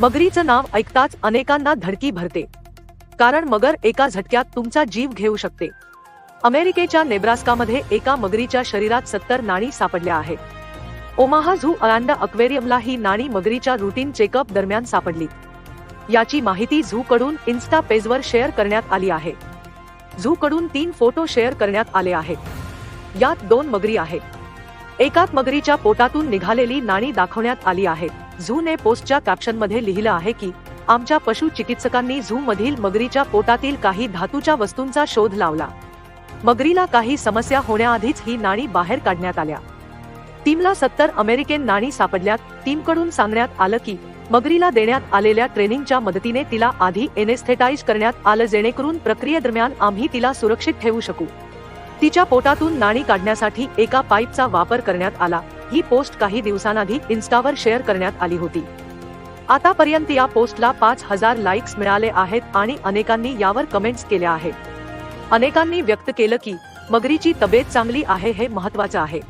मगरीचं नाव ऐकताच अनेकांना धडकी भरते. कारण मगर एका झटक्यात तुमचा जीव घेऊ शकते. अमेरिकेच्या नेब्रास्कामध्ये एका मगरीच्या शरीरात सत्तर नाणी सापडल्या आहेत. ओमाहा झू अँड अक्वेरियमला ही नाणी मगरीच्या रुटीन चेकअप दरम्यान सापडली. याची माहिती झू कडून इन्स्टा पेजवर शेअर करण्यात आली आहे. झू कडून तीन फोटो शेअर करण्यात आले आहेत. यात दोन मगरी आहेत. एकात मगरीच्या पोटातून निघालेली नाणी दाखवण्यात आली आहेत. झूने पोस्टच्या कॅप्शनमध्ये लिहिलं आहे की आमच्या पशु चिकित्सकांनी झू मधील मगरीच्या पोटातील काही धातूच्या वस्तूंचा शोध लावला. मगरीला काही समस्या होण्याआधीच ही नाणी बाहेर काढण्यात आल्या. टीमला सत्तर अमेरिकन नाणी सापडल्यात. टीमकडून सांगण्यात आलं की मगरीला देण्यात आलेल्या ट्रेनिंगच्या मदतीने तिला आधी एनेस्थेटाईज करण्यात आलं जेणेकरून प्रक्रियेदरम्यान आम्ही तिला सुरक्षित ठेवू शकू. तिच्या पोटातून नाणी काढण्यासाठी एका पाईपचा वापर करण्यात आला. ही पोस्ट काही दिवसांआधी इन्स्टावर शेअर करण्यात आली होती. आतापर्यंत या पोस्टला पाच हजार लाईक्स मिळाले आहेत आणि अनेकांनी यावर कमेंट्स केल्या आहेत. अनेकांनी व्यक्त केलं की मगरीची तब्येत चांगली आहे हे महत्वाचं आहे.